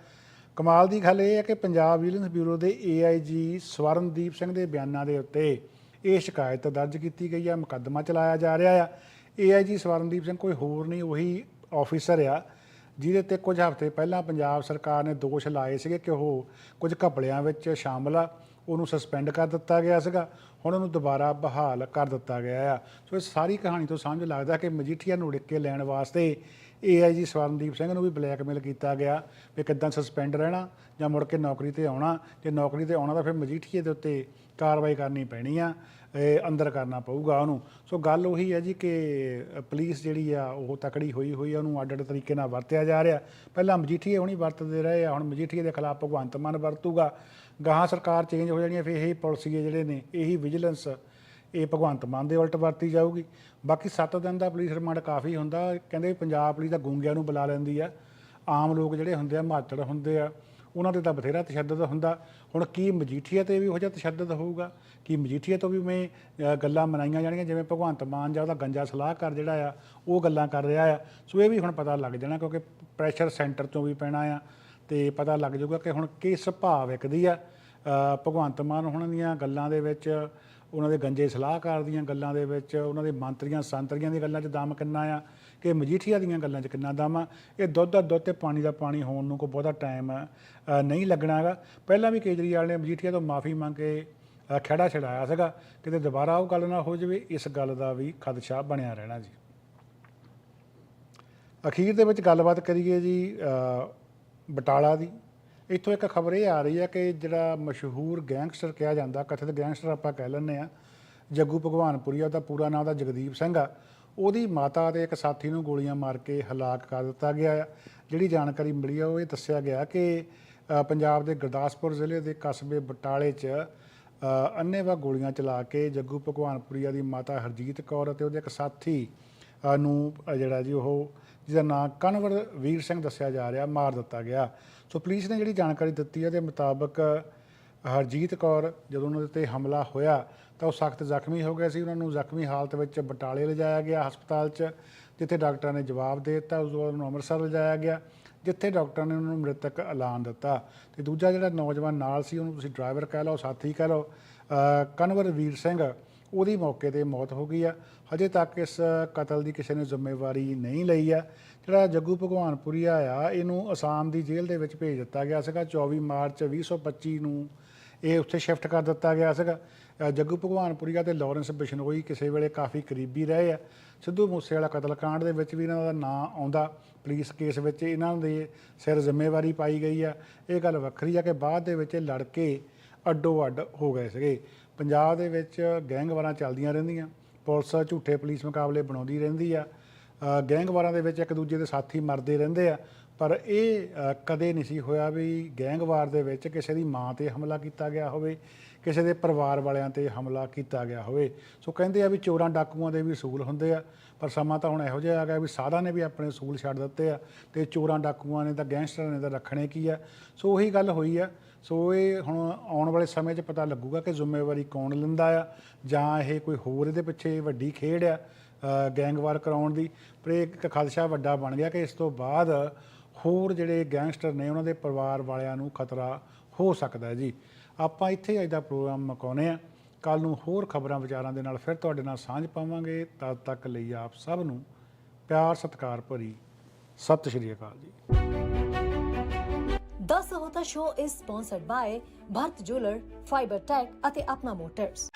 ਕਮਾਲ ਦੀ ਗੱਲ ਇਹ ਹੈ ਕਿ ਪੰਜਾਬ ਵਿਜੀਲੈਂਸ ਬਿਊਰੋ ਦੇ ਏਆਈਜੀ ਸਵਰਨਦੀਪ ਸਿੰਘ ਦੇ ਬਿਆਨਾਂ ਦੇ ਉੱਤੇ ਇਹ ਸ਼ਿਕਾਇਤ ਦਰਜ ਕੀਤੀ ਗਈ ਆ, ਮੁਕੱਦਮਾ ਚਲਾਇਆ ਜਾ ਰਿਹਾ ਆ। ਏਆਈਜੀ ਸਵਰਨਦੀਪ ਸਿੰਘ ਕੋਈ ਹੋਰ ਨਹੀਂ, ਉਹੀ ਆਫੀਸਰ ਆ। ਜਿਹਦੇ ਤੇ ਕੁਝ ਹਫ਼ਤੇ ਪਹਿਲਾਂ ਪੰਜਾਬ ਸਰਕਾਰ ਨੇ ਦੋਸ਼ ਲਾਏ ਸੀਗੇ ਕਿ ਉਹ ਕੁਝ ਘਪਲਿਆਂ ਵਿੱਚ ਸ਼ਾਮਲ ਆ। ਉਹਨੂੰ ਸਸਪੈਂਡ ਕਰ ਦਿੱਤਾ ਗਿਆ ਸੀਗਾ। ਹੁਣ ਉਹਨੂੰ ਦੁਬਾਰਾ ਬਹਾਲ ਕਰ ਦਿੱਤਾ ਗਿਆ ਆ। ਸੋ ਇਹ ਸਾਰੀ ਕਹਾਣੀ ਤੋਂ ਸਮਝ ਲੱਗਦਾ ਕਿ ਮਜੀਠੀਆ ਨੂੰ ਉੜਿੱਕ ਲੈਣ ਵਾਸਤੇ ਏਆਈਜੀ ਸਵਰਨਦੀਪ ਸਿੰਘ ਨੂੰ ਵੀ ਬਲੈਕਮੇਲ ਕੀਤਾ ਗਿਆ ਵੀ ਕਿੱਦਾਂ ਸਸਪੈਂਡ ਰਹਿਣਾ ਜਾਂ ਮੁੜ ਕੇ ਨੌਕਰੀ ਤੇ ਆਉਣਾ। ਜੇ ਨੌਕਰੀ ਤੇ ਆਉਣਾ ਤਾਂ ਫਿਰ ਮਜੀਠੀਏ ਦੇ ਉੱਤੇ ਕਾਰਵਾਈ ਕਰਨੀ ਪੈਣੀ ਆ ਅੰਦਰ ਕਰਨਾ ਪਊਗਾ ਉਹਨੂੰ। ਸੋ ਗੱਲ ਉਹੀ ਹੈ ਜੀ ਕਿ ਅ, ਪੁਲਿਸ ਜਿਹੜੀ ਆ ਉਹ ਤਕੜੀ ਹੋਈ ਹੋਈ ਆ ਉਹਨੂੰ ਅੱਡ ਅੱਡ ਤਰੀਕੇ ਨਾਲ ਵਰਤਿਆ ਜਾ ਰਿਹਾ। ਪਹਿਲਾਂ ਮਜੀਠੀਏ ਹੁਣੀ ਵਰਤਦੇ ਰਹੇ ਆ ਹੁਣ ਮਜੀਠੀਏ ਦੇ ਖਿਲਾਫ ਭਗਵੰਤ ਮਾਨ ਵਰਤੂਗਾ। ਗਾਹਾਂ ਸਰਕਾਰ ਚੇਂਜ ਹੋ ਜਾਣੀ ਹੈ ਫਿਰ ਇਹੀ ਪਾਲਿਸੀਏ ਜਿਹੜੇ ਨੇ ਇਹੀ ਵਿਜੀਲੈਂਸ ਇਹ ਭਗਵੰਤ ਮਾਨ ਦੇ ਉਲਟ ਵਰਤੀ ਜਾਊਗੀ। ਬਾਕੀ 7 ਦਿਨ ਦਾ ਪੁਲਿਸ ਰਿਮਾਂਡ ਕਾਫੀ ਹੁੰਦਾ, ਕਹਿੰਦੇ ਪੰਜਾਬ ਪੁਲਿਸ ਦਾ ਗੂੰਗਿਆਂ ਨੂੰ ਬੁਲਾ ਲੈਂਦੀ ਆ। ਆਮ ਲੋਕ ਜਿਹੜੇ ਹੁੰਦੇ ਆ, ਮਾਤੜ ਹੁੰਦੇ ਆ, ਉਹਨਾਂ ਤੇ ਤਾਂ ਬਥੇਰਾ ਤਸ਼ੱਦਦ ਹੁੰਦਾ। ਹੁਣ ਕੀ ਮਜੀਠੀਆ ਤੇ ਵੀ ਉਹ ਜਿਹਾ ਤਸ਼ੱਦਦ ਹੋਊਗਾ? ਕੀ ਮਜੀਠੀਆ ਤੋਂ ਵੀ ਮੈਂ ਗੱਲਾਂ ਮਨਾਈਆਂ ਜਾਣਗੀਆਂ? ਜਿਵੇਂ ਭਗਵੰਤ ਮਾਨ ਜਾਂ ਉਹਦਾ ਗੰਜਾ ਸਲਾਹਕਾਰ ਜਿਹੜਾ ਆ, ਉਹ ਗੱਲਾਂ ਕਰ ਰਿਹਾ ਆ। ਸੋ ਇਹ ਵੀ ਹੁਣ ਪਤਾ ਲੱਗ ਜਾਣਾ ਕਿਉਂਕਿ ਪ੍ਰੈਸ਼ਰ ਸੈਂਟਰ ਤੋਂ ਵੀ ਪੈਣਾ ਆ ਤੇ ਪਤਾ ਲੱਗ ਜਾਊਗਾ ਕਿ ਹੁਣ ਕਿਸ ਭਾਵ ਵਿਕਦੀ ਆ। ਭਗਵੰਤ ਮਾਨ ਉਹਨਾਂ ਦੀਆਂ ਗੱਲਾਂ ਦੇ ਵਿੱਚ ਉਹਨਾਂ ਦੇ ਗੰਜੇ ਸਲਾਹਕਾਰ ਦੀਆਂ ਗੱਲਾਂ ਦੇ ਵਿੱਚ ਉਹਨਾਂ ਦੇ ਮੰਤਰੀਆਂ ਸੰਤਰੀਆਂ ਦੀਆਂ ਗੱਲਾਂ 'ਚ ਦਮ ਕਿੰਨਾ ਆ ਕਿ ਮਜੀਠੀਆ ਦੀਆਂ ਗੱਲਾਂ 'ਚ ਕਿੰਨਾ ਦਮ ਆ। ਇਹ ਦੁੱਧ ਦਾ ਦੁੱਧ ਤੇ ਪਾਣੀ ਦਾ ਪਾਣੀ ਹੋਣ ਨੂੰ ਕੋਈ ਬਹੁਤਾ ਟਾਈਮ ਨਹੀਂ ਲੱਗਣਾ ਹੈਗਾ। ਪਹਿਲਾਂ ਵੀ ਕੇਜਰੀਵਾਲ ਨੇ ਮਜੀਠੀਆ ਤੋਂ ਮਾਫੀ ਮੰਗ ਕੇ ਅ, ਖਹਿੜਾ ਛਡਾਇਆ ਸੀਗਾ। ਕਿਤੇ ਦੁਬਾਰਾ ਉਹ ਗੱਲ ਨਾ ਹੋ ਜਾਵੇ ਇਸ ਗੱਲ ਦਾ ਵੀ ਖਦਸ਼ਾ ਬਣਿਆ ਰਹਿਣਾ ਜੀ। ਅਖੀਰ ਦੇ ਵਿੱਚ ਗੱਲਬਾਤ ਕਰੀਏ ਜੀ ਬਟਾਲਾ ਦੀ। ਇੱਥੋਂ ਇੱਕ ਖਬਰ ਇਹ ਆ ਰਹੀ ਹੈ ਕਿ ਜਿਹੜਾ ਮਸ਼ਹੂਰ ਗੈਂਗਸਟਰ ਕਿਹਾ ਜਾਂਦਾ ਕਥਿਤ ਗੈਂਗਸਟਰ ਆਪਾਂ ਕਹਿ ਲੈਂਦੇ ਆ ਜੱਗੂ ਭਗਵਾਨਪੁਰੀ ਉਹਦਾ ਪੂਰਾ ਨਾਮ ਦਾ ਜਗਦੀਪ ਸਿੰਘ ਆ। ਉਹਦੀ ਮਾਤਾ ਤੇ ਇੱਕ ਸਾਥੀ ਨੂੰ ਗੋਲੀਆਂ ਮਾਰ ਕੇ ਹਲਾਕ ਕਰ ਦਿੱਤਾ ਗਿਆ ਆ। ਜਿਹੜੀ ਜਾਣਕਾਰੀ ਮਿਲੀ ਆ ਉਹ ਇਹ ਦੱਸਿਆ ਗਿਆ ਕਿ ਪੰਜਾਬ ਦੇ ਗੁਰਦਾਸਪੁਰ ਜ਼ਿਲ੍ਹੇ ਦੇ ਕਸਬੇ ਬਟਾਲੇ 'ਚ ਅ, ਗੋਲੀਆਂ ਚਲਾ ਕੇ ਜੱਗੂ ਭਗਵਾਨਪੁਰੀਆ ਦੀ ਮਾਤਾ ਹਰਜੀਤ ਕੌਰ ਅਤੇ ਉਹਦੇ ਇੱਕ ਸਾਥੀ ਨੂੰ ਜਿਹੜਾ ਜੀ ਉਹ ਜਿਹਦਾ ਨਾਮ ਕਨਵਰ ਵੀਰ ਸਿੰਘ ਦੱਸਿਆ ਜਾ ਰਿਹਾ ਮਾਰ ਦਿੱਤਾ ਗਿਆ। ਸੋ ਪੁਲਿਸ ਨੇ ਜਿਹੜੀ ਜਾਣਕਾਰੀ ਦਿੱਤੀ ਹੈ ਦੇ ਮੁਤਾਬਕ ਹਰਜੀਤ ਕੌਰ ਜਦੋਂ ਉਹਨਾਂ ਦੇ ਉੱਤੇ ਹਮਲਾ ਹੋਇਆ ਤਾਂ ਉਹ ਸਖਤ ਜ਼ਖਮੀ ਹੋ ਗਏ ਸੀ। ਉਹਨਾਂ ਨੂੰ ਜ਼ਖਮੀ ਹਾਲਤ ਵਿੱਚ ਬਟਾਲੇ ਲਿਜਾਇਆ ਗਿਆ ਹਸਪਤਾਲ 'ਚ ਜਿੱਥੇ ਡਾਕਟਰਾਂ ਨੇ ਜਵਾਬ ਦੇ ਦਿੱਤਾ। ਉਸ ਤੋਂ ਬਾਅਦ ਉਹਨੂੰ ਅੰਮ੍ਰਿਤਸਰ ਲਿਜਾਇਆ ਗਿਆ ਜਿੱਥੇ ਡਾਕਟਰਾਂ ਨੇ ਉਹਨਾਂ ਨੂੰ ਮ੍ਰਿਤਕ ਐਲਾਨ ਦਿੱਤਾ। ਤੇ ਦੂਜਾ ਜਿਹੜਾ ਨੌਜਵਾਨ ਨਾਲ ਸੀ ਉਹਨੂੰ ਤੁਸੀਂ ਡਰਾਈਵਰ ਕਹਿ ਲਓ ਸਾਥੀ ਕਹਿ ਲਓ ਅ, ਕਨਵਰ ਵੀਰ ਸਿੰਘ ਉਹਦੀ ਮੌਕੇ ਤੇ ਮੌਤ ਹੋ ਗਈ ਆ ਹਜੇ ਤੱਕ ਇਸ ਕਤਲ ਦੀ ਕਿਸੇ ਨੇ ਜ਼ਿੰਮੇਵਾਰੀ ਨਹੀਂ ਲਈ ਆ ਜਿਹੜਾ ਜੱਗੂ ਭਗਵਾਨਪੁਰੀਆ ਆ ਇਹਨੂੰ ਅਸਾਮ ਦੀ ਜੇਲ੍ਹ ਦੇ ਵਿੱਚ ਭੇਜ ਦਿੱਤਾ ਗਿਆ ਸੀਗਾ। 24 ਮਾਰਚ 2025 ਨੂੰ ਇਹ ਉੱਥੇ ਸ਼ਿਫਟ ਕਰ ਦਿੱਤਾ ਗਿਆ ਸੀਗਾ। ਅ, ਜੱਗੂ ਭਗਵਾਨਪੁਰੀਆ ਤੇ ਲਾਰੈਂਸ ਬਿਸ਼ਨੋਈ ਕਿਸੇ ਵੇਲੇ ਕਾਫੀ ਕਰੀਬੀ ਰਹੇ ਆ। ਸਿੱਧੂ ਮੂਸੇਵਾਲਾ ਕਤਲकांड ਦੇ ਵਿੱਚ ਵੀ ਇਹਨਾਂ ਦਾ ਨਾਂ ਆਉਂਦਾ ਪੁਲਿਸ ਕੇਸ ਵਿੱਚ। ਇਹਨਾਂ ਦੇ ਸਿਰ ਜ਼ਿੰਮੇਵਾਰੀ ਪਾਈ ਗਈ ਆ। ਇਹ ਗੱਲ ਵੱਖਰੀ ਆ ਕਿ ਬਾਅਦ ਦੇ ਵਿੱਚ ਇਹ ਲੜ ਕੇ ਅੱਡੋ ਅੱਡ ਹੋ ਗਏ ਸੀਗੇ। ਪੰਜਾਬ ਦੇ ਵਿੱਚ ਗੈਂਗਵਾਰਾਂ ਚੱਲਦੀਆਂ ਰਹਿੰਦੀਆਂ। ਪੁਲਿਸ ਝੂਠੇ ਪੁਲਿਸ ਮੁਕਾਬਲੇ ਬਣਾਉਂਦੀ ਰਹਿੰਦੀ ਆ। ਗੈਂਗਵਾਰਾਂ ਦੇ ਵਿੱਚ ਇੱਕ ਦੂਜੇ ਦੇ ਸਾਥੀ ਮਰਦੇ ਰਹਿੰਦੇ ਆ। ਪਰ ਇਹ ਕਦੇ ਨਹੀਂ ਸੀ ਹੋਇਆ ਵੀ ਗੈਂਗਵਾਰ ਦੇ ਵਿੱਚ ਕਿਸੇ ਦੀ ਮਾਂ ਤੇ ਹਮਲਾ ਕੀਤਾ ਗਿਆ ਹੋਵੇ, ਕਿਸੇ ਦੇ ਪਰਿਵਾਰ ਵਾਲਿਆਂ ਤੇ ਹਮਲਾ ਕੀਤਾ ਗਿਆ ਹੋਵੇ। ਸੋ ਕਹਿੰਦੇ ਆ ਵੀ ਚੋਰਾਂ ਡਾਕੂਆਂ ਦੇ ਵੀ ਅਸੂਲ ਹੁੰਦੇ ਆ, ਪਰ ਸਮਾਂ ਤਾਂ ਹੁਣ ਇਹੋ ਜਿਹਾ ਆ ਗਿਆ ਵੀ ਸਾਧਾਂ ਨੇ ਵੀ ਆਪਣੇ ਅਸੂਲ ਛੱਡ ਦਿੱਤੇ ਆ ਤੇ ਚੋਰਾਂ ਡਾਕੂਆਂ ਨੇ ਤਾਂ ਗੈਂਗਸਟਰਾਂ ਨੇ ਤਾਂ ਰੱਖਣੇ ਕੀ ਆ। ਸੋ ਉਹੀ ਗੱਲ ਹੋਈ ਆ। ਸੋ ਇਹ ਹੁਣ ਆਉਣ ਵਾਲੇ ਸਮੇਂ 'ਚ ਪਤਾ ਲੱਗੂਗਾ ਕਿ ਜ਼ਿੰਮੇਵਾਰੀ ਕੌਣ ਲੈਂਦਾ ਆ ਜਾਂ ਇਹ ਕੋਈ ਹੋਰ ਇਹਦੇ ਪਿੱਛੇ ਵੱਡੀ ਖੇਡ ਆ। ਗੈਂਗਵਾਰ ਕਰਾਉਣ ਦੀ। ਪਰ ਇਹ ਇੱਕ ਖਦਸ਼ਾ ਵੱਡਾ ਬਣ ਗਿਆ ਕਿ ਇਸ ਤੋਂ ਬਾਅਦ ਹੋਰ ਜਿਹੜੇ ਗੈਂਗਸਟਰ ਨੇ, ਉਹਨਾਂ ਦੇ ਪਰਿਵਾਰ ਵਾਲਿਆਂ ਨੂੰ ਖਤਰਾ ਹੋ ਸਕਦਾ ਹੈ ਜੀ। ਆਪਾਂ ਇੱਥੇ ਅੱਜ ਦਾ ਪ੍ਰੋਗਰਾਮ ਮੁਕਾਉਂਦੇ ਆ ਕੱਲ ਨੂੰ ਹੋਰ ਖਬਰਾਂ ਵਿਚਾਰਾਂ ਦੇ ਨਾਲ ਫਿਰ ਤੁਹਾਡੇ ਨਾਲ ਸਾਂਝ ਪਾਵਾਂਗੇ। ਤਦ ਤੱਕ ਲਈ ਆਪ ਸਭ ਨੂੰ ਪਿਆਰ, ਸਤਿਕਾਰ ਭਰੀ ਸਤਿ ਸ਼੍ਰੀ ਅਕਾਲ ਜੀ। ਦਸ ਹੋਤਾ ਸ਼ੋ ਇਸ sponsored by Bharat jeweller fibre tech ਅਤੇ ਆਪਣਾ ਮੋਟਰਸ